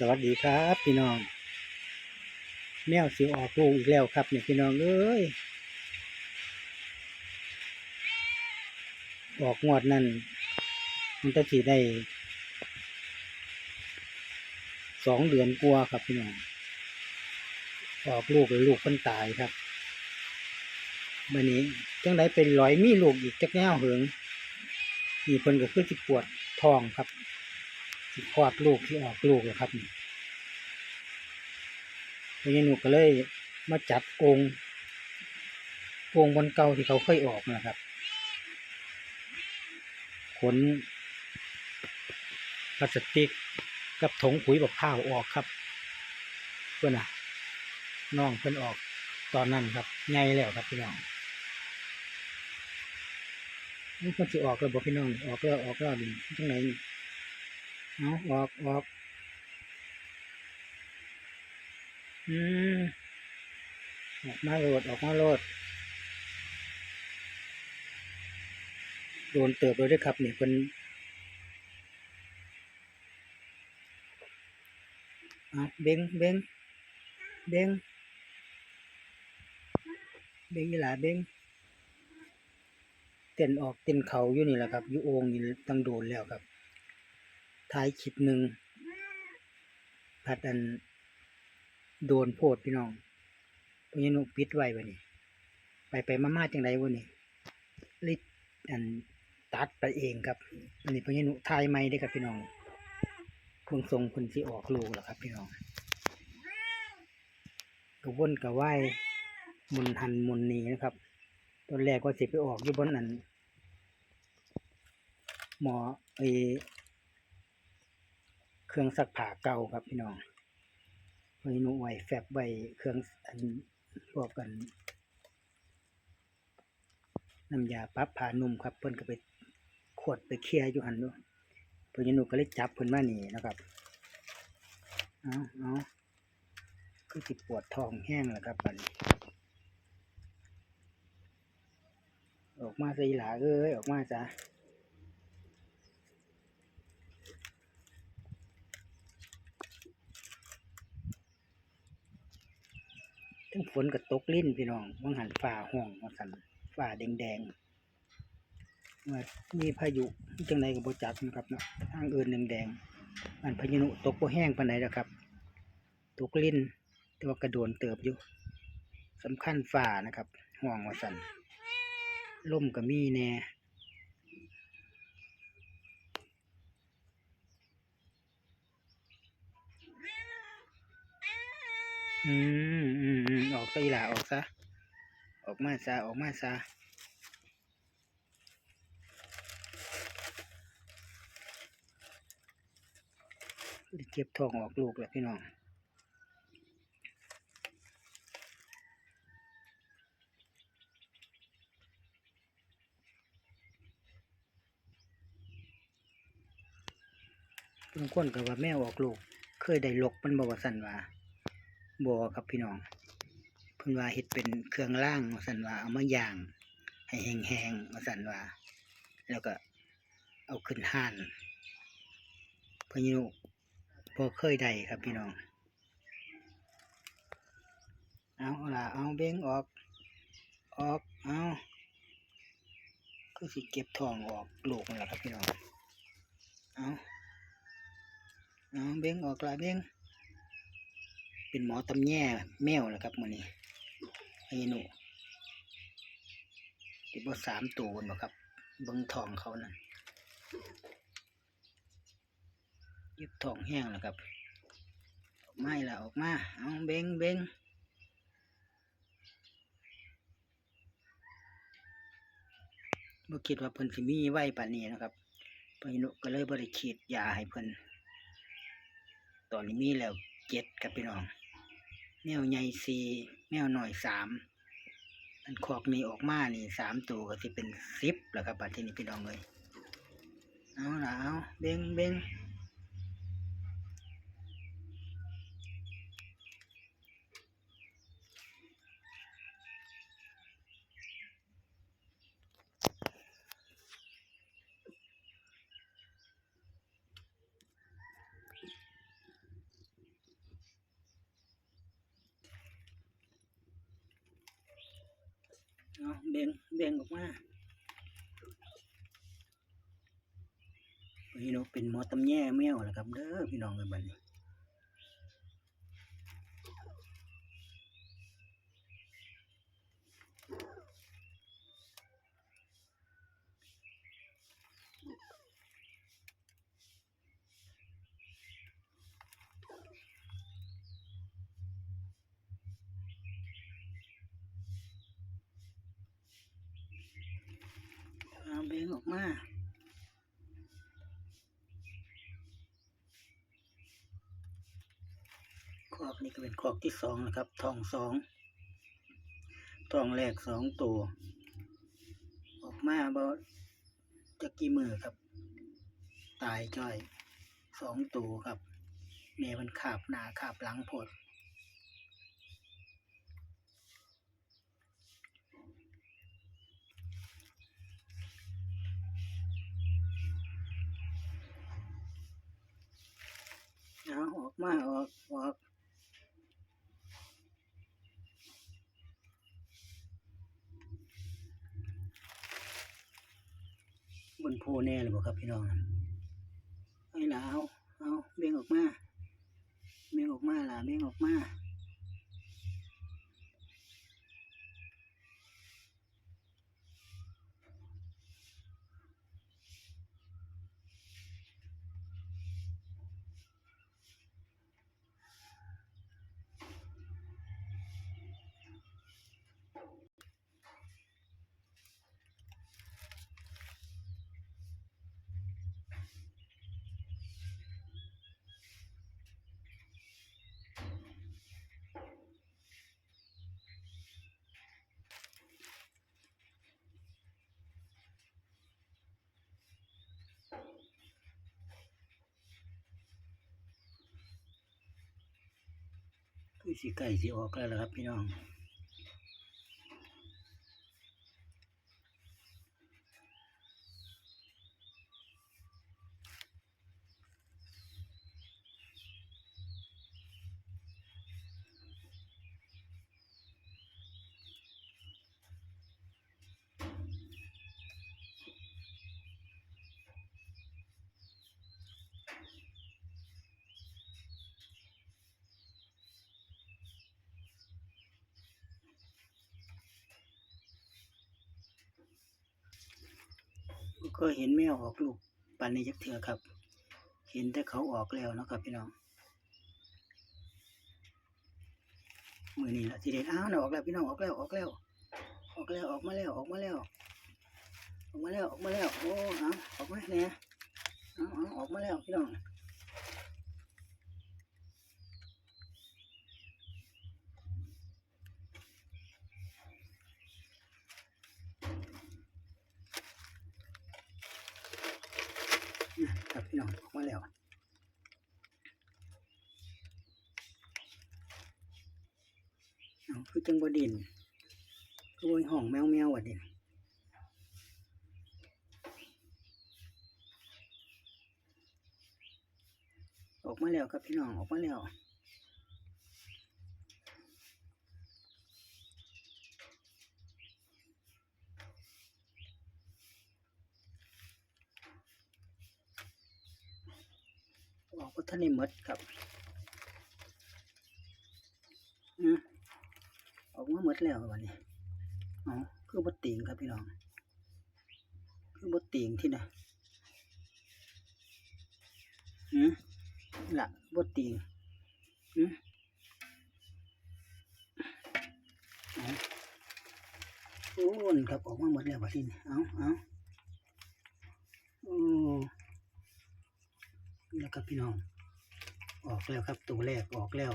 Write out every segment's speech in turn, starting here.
สวัสดีครับพี่น้อง แมวสิออกลูกอีกแล้วครับเนี่ยพี่น้องเอ้ยออกงวดนั่นมันจะสีได้สองเดือนกลัวครับพี่น้องออกลูกเลยลูกคนตายครับวันนี้จังไดเป็นร้อยมีลูกอีกจักแนวเหิงมีเพิ่นก็คือสิปวดท้องครับ คลอดลูกที่ออกลูกแล้วครับนี่ทีนี้หนูก็เลยมาจัดกรงกรงบนเก่าที่เขาเคยออกนะครับขนพลาสติกกับถงปุ๋ยบักข้าวออกครับ เพื่อนน่ะน้องเพื่อนออกตอนนั้นครับไงแล้วครับพี่น้องนี่เพื่อนสิออกแล้วบอกพี่น้องออกแล้วออกแล้วดิตรงไหนนี่ เอาออกออกอืมออกมาโหลดออกมาโหลดโดนเติบเลยด้วยครับเนี่เป็นเอาเบ้งเบ้งเบ้งเบ้งยี่หลาเบ้งเต้นออกเต้นเขาอยู่นี่แหละครับอยู่โอ่งนี่ตั้งโดนแล้วครับ ท้ายคลิปหนึ่งพัดอันโดนโพดพี่น้องพญานุปิดไว้วะนี่ไปไปมามาจังไรวะนี่ลิอันตัดไปเองครับ อันนี้พญานุทายไม่ได้ครับพี่น้องคงทรงคนที่ออกลูกแล้วครับพี่น้องกระวนกระว่ายมุนหันมุนนีนะครับตอนแรกว่าสิไปออกอยู่บนนั้นหมอไอ เครื่องซักผ้าเก่าครับพี่น้องไว้หนูไว้แฟบไว้เครื่องอันพวกกันน้ำยาปั๊บผ้านุ่มครับเพิ่นก็ไปขวดไปเคลียร์อยู่หันด้วยเพิ่นหนูก็เลยจับเพิ่นมาหนีนะครับเอาเอาก็สิปวดท้องแห้งแล้วครับบัดนี้ออกมาสิหลาเอ้ยออกมาจ้ะ ทั้งฝนกับตกลิ้นพี่น้องว่างหันฝ่าห้องว่าสันฝ่าแดงแดงว่ามีพายุจังไรกับบจักนะครับเนาะทางอื่นแดงแดงอันพายุนุตกโบแห้งปานไหนแล้วครับ ตกลิ้น แต่ว่ากระโดนเติบอยู่สำคัญฝ่านะครับ ห่วงว่าสันล่มก็มีแน่ อืมอืมอืมออกซะอีหล่าออกซะ ออกมาซะออกมาซะเก็บทองออกลูกแล้วพี่น้องบางคนก็ว่าแม่ออกลูก เคยได้ลกมันบอกว่าสันว่า บอครับพี่น้องเพิ่นว่าเฮ็ดเป็นเครื่องล่างว่าซั่นว่าเอามาย่าง ให้แห้งๆว่าซั่นว่า แล้วก็เอาขึ้นห่านพิ่นอเคยได้ครับพี่น้อง เอาอาล่ะเอาเบ่งออก ออก เอาคือสิเก็บทองออกลูกนั่นแหละครับพี่น้อง เอาเอาเบ่งออกละเบ่ง เป็นหมอตำแย่แมวนะครับมือนี้ไอ้หนูที่บ่สามตัวบนบ่ครับเบิ่งทองเขานั่นย็บทองแห้งแล้วครับออกมาอีกแล้วออกมาเอาเบงเบ่งบ่คิดว่าเพิ่นสิมีไว้ปานนี้นะครับไอ้หนูก็เลยบ่ได้ฉีดยาให้เพิ่นตอนนี้มีแล้วเจ็ดครับพี่น้อง แมวใหญ่สี่แมวหน่อยสามอันคอกนี้ออกมานี่สามตัวก็สิเป็นสิบแล้วครับบัดทีนี้พี่น้องเลยเอาละเอาเบ่งเบ่ง เอาแบ่งเบ่งออกมาพี่น้องเป็นหมอตำแย่แมวนะครับเด้อพี่น้องเลยบัดนี้ ออกมาคอกนี่ก็เป็นคอกที่สองนะครับทองสองทองแรกสองตัว ออกมาบ่จะกี่มือครับ ตายจ้อยสองตัวครับแม่มันขาบหนาขาบหลังผด เอาออกมาออกออกบนโพแน่เลยบอกครับพี่น้องไอ้ล่ะเอาเอาเบ่งออกมาเบ่งออกมาล่ะเบ่งออกมา สีไก่สีออกแล้วล่ะครับพี่น้อง ก็เห็นแมวออกลูกปันในยักเถือครับ เห็นแต่เขาออกแล้วนะครับพี่น้องมือนี่ละทีเด็ดอ้าวนะออกแล้วพี่น้องออกแล้วออกแล้ว ออกแล้วออกมาแล้วออกมาแล้ว ออกมาแล้วออกมาแล้วโอ้เอาออกมาเนี่ยอาเอาออกมาแล้วพี่น้องนะครับ พี่น้องออกมาแล้วเอาคือจังบดินคือวห้องแมวแมววัดดินออกมาแล้วครับพี่น้องออกมาแล้ว ออกก็ท่านในมดครับออกมาหมดแล้ววันนี้อ๋อคือบดติงครับพี่น้อง คือบดติงที่ไหนะอืมหละบดติงอืมเอโอ้นครับออกมาหมดแล้ววันนี้เอาเอาโอ้ นี่แล้วครับพี่น้อง ออกแล้วครับตัวแรกออกแล้ว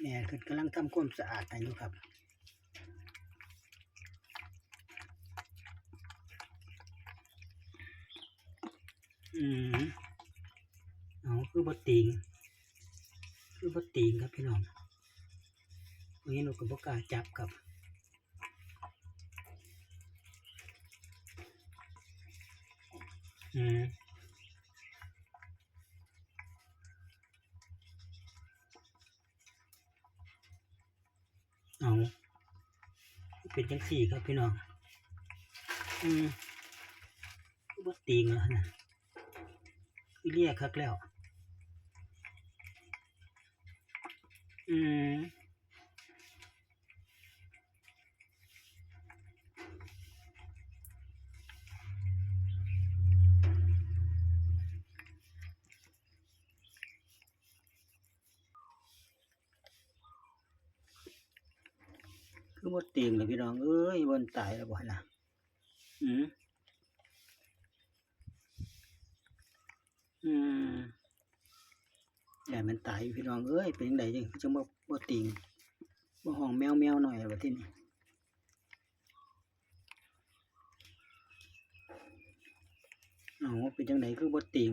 แม่คือกำลังทำความสะอาดอยู่ครับอืมเอาคือบดติงคือบดติงครับพี่น้องวันนี้หนูกับบกล้าจับครับ อืม เอาเป็นจังสี่ครับพี่น้อง อืมบ่ตีงแล้วนะเรียกคักแล้ว อืม คือบ่ตียงเลยพี่น้อง เอ้ยวันตายแล้วบ่นะอืมอืมใหญ่มันตายพี่น้อง เอ้ย เป็นยังไงจังจังบ่บ่ติงบ่ห้องแมวแมวหน่อยว่าที่นี่เอาเป็นจังไดคือบ่ติง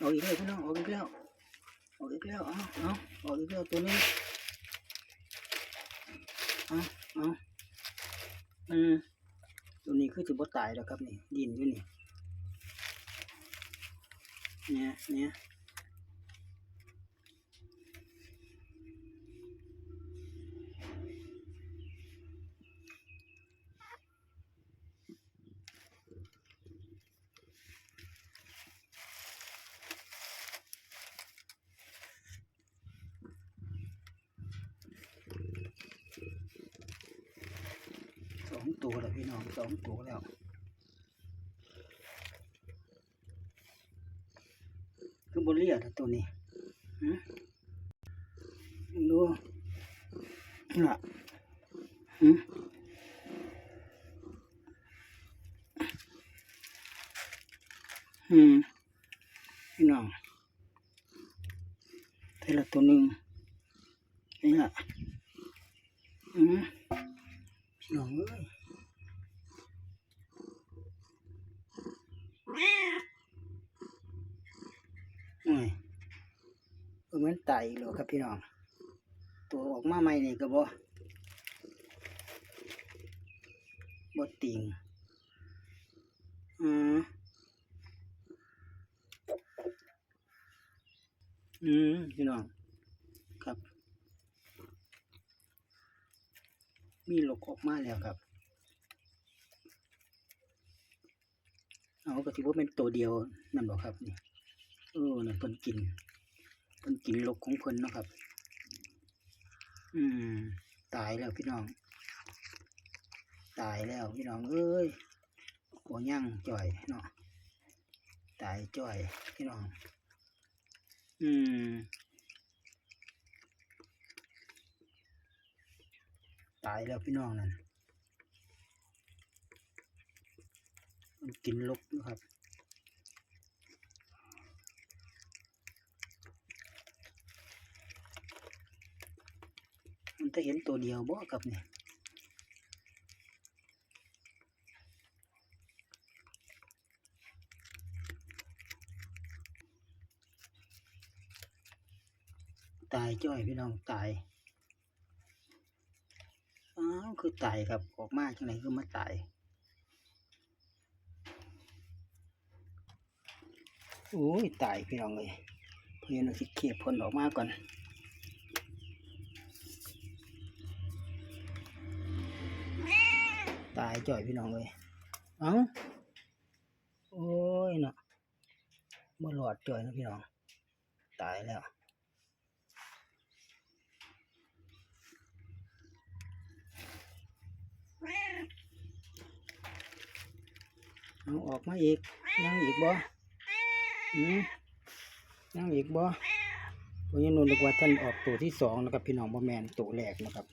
ออาอีกแล้วพี่น้องเอาอีกแล้วเอาอีกแล้วเอาเอาเอาอีกแล้วตัวนี้เอาเอาอืมตัวนี้คือสิบ่ตายแล้วครับนี่ดินอยู่นี่เนี่ยเนี่ย องตัวแล้วพี่น้องสองตัวแล้วคือบนเรียดตัวนี้หืมดูน่ะหืมอืมพี่น้องเทละตัวหนึ่งนี่ล่ะอืม พี่น้องเอ้ยอ้ยเออมันตายอีกแล้วครับพี่น้อง ตัวออกมาใหม่นี่ก็บ่บ่ติงอืมอืมพี่น้อง ครับ มีหลกออกมาแล้วครับ เอาก็ถือว่าเป็นตัวเดียวนั่นบอกครับนี่เออนี่เพิ่นกินเพิ่นกินหลกของเพิ่นนะครับ อืม ตายแล้วพี่น้อง ตายแล้วพี่น้องเอ้ยโอ้ย่างจ่อยเนาะตายจ่อยพี่น้อง อืมายแล้วพี่น้องนั่นมันกินลกอยู่ครับมันจะเห็นตัวเดียวบ่กับเนี่ยตายจ้อยพี่น้องตาย คือตายครับ ออกมาจังไหนคือมาตายโอ้ยตายพี่น้องเลยเพื่อนเอาสิเขียบพ่นออกมาก่อนตายจ่อยพี่น้องเลยเอ้าโอ้ยเนาะบ่หลอดจ่อยนะพี่น้อง ตายแล้ว เอาออกมาอีกยังอีกบ่อืมยังอีกบ่พราะยังนูนกว่าท่านออกตัวที่สองนะครับพี่น้องบ่แมนตัวแรกนะครับ